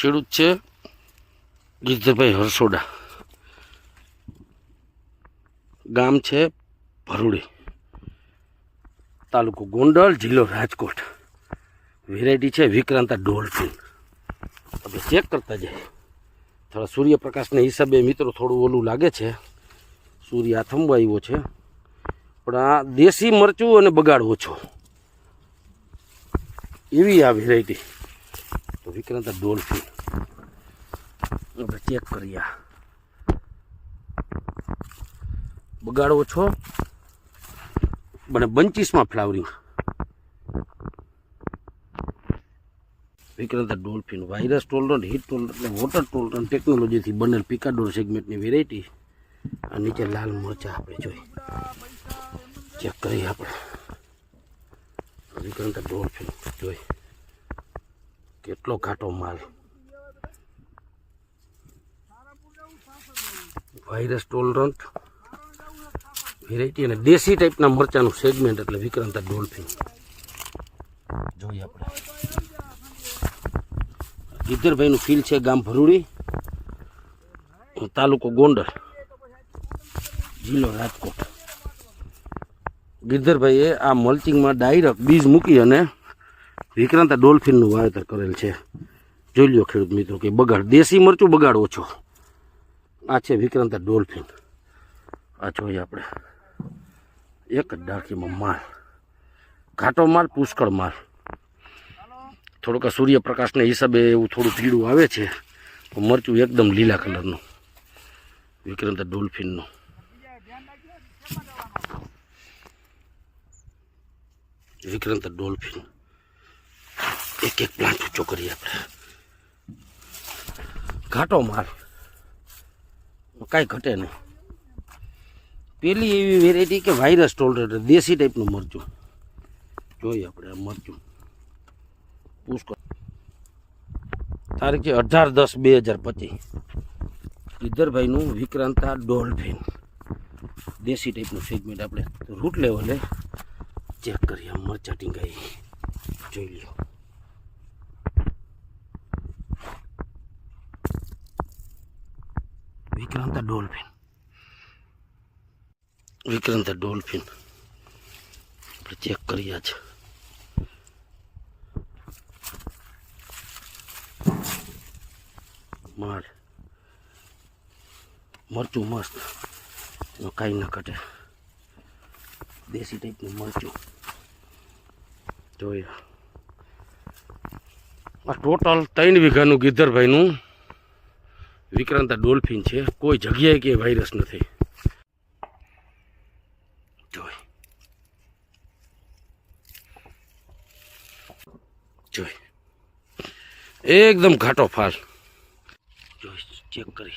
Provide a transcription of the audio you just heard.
ખેડૂત છે, ગીરધરભાઈ હરસોડા. ગામ છે ભરૂડી, તાલુકો ગોંડલ, જિલ્લો રાજકોટ. વેરાયટી છે વિક્રાંતા ડોલ્ફિન. આપણે ચેક કરતા જઈએ થોડા સૂર્યપ્રકાશના હિસાબે મિત્રો થોડું ઓલું લાગે છે. સૂર્ય આ આથમવા આવ્યો છે. પણ આ દેશી મરચું અને બગાડ ઓછો. એવી આ વેરાયટી. વિક્રાંતા ડોલ્ફિન આપણે ચેક કરીએ આ. બગાડ ઓછો મને બંચીસમાં flowering. Vikrant dolphin virus tolerant heat tolerant અને વોટર ટોલરન્ટ ટેકનોલોજીથી બનેલ પિકાડોર સેગમેન્ટની વેરાયટી આ નીચે લાલ મરચા આપણે જોઈ. ચેક કરીએ આપણે. વિક્રાંત ડોલ્ફિન જોઈ. કેટલો ઘાટો માલ. વાયરસ ટોલરન્ટ વેરાયટી અને દેશી ટાઈપના મરચાનું સેગમેન્ટ એટલે વિક્રાંતા ડોલ્ફિન જોઈએ આપણે. ગીધરભાઈનું ફીલ છે ગામ ભરૂડી, તાલુકો ગોંડલ, જિલ્લો રાજકોટ. ગીધરભાઈએ આ મલ્ચિંગમાં ડાયરેક્ટ બીજ મૂકી અને વિક્રાંતા ડોલ્ફિનનું વાવેતર કરેલ છે. જોઈ લો ખેડૂત મિત્રો કે બગાડ. દેશી મરચું બગાડ ઓછો. આ છે વિક્રાંત ડોલ્ફિન. આ જોઈએ આપણે. એક જ ડાકીમાં માલ. ઘાટો માલ, પુષ્કળ માલ. થોડુંક સૂર્યપ્રકાશના હિસાબે એવું થોડું પીળું આવે છે. મરચું એકદમ લીલા કલરનું. વિક્રાંત ડોલ્ફિનનું. વિક્રાંત ડોલ્ફિન. એક એક પ્લાન્ટ ઊંચો કરીએ આપણે. ઘાટો માર. કાંઈ ઘટે નહીં. પેલી એવી વેરાયટી કે વાયરસ ટોલરેટ દેશી ટાઈપનું મરચું. જોઈએ આપણે મરચું. પુષ્કળ તારીખ છે અઢાર દસ બે હજાર પચીસ. ગીધરભાઈનું વિક્રાંતા ડોલ્ફિન. દેશી ટાઈપનું સેગમેન્ટ આપણે રૂટ લેવલે ચેક કરીએ. મરચા ટીંગાઈ. જોઈ લો વિક્રાંતા ડોલ્ફિન વિક્રાંત ડોલ્ફિન આપણે ચેક કરીએ છે માર. મરચું મસ્ત. એનો કાંઈ ના કટે દેશી ટાઈપનું મરચું. જોઈએ. આ ટોટલ ત્રણ વીઘાનું ગીધરભાઈનું વિક્રાંતા ડોલ્ફિન છે. કોઈ જગ્યાએ કે વાયરસ નથી. જોઈ. જોઈ. એકદમ ઘાટો ફાલ. જોઈ ચેક કરી.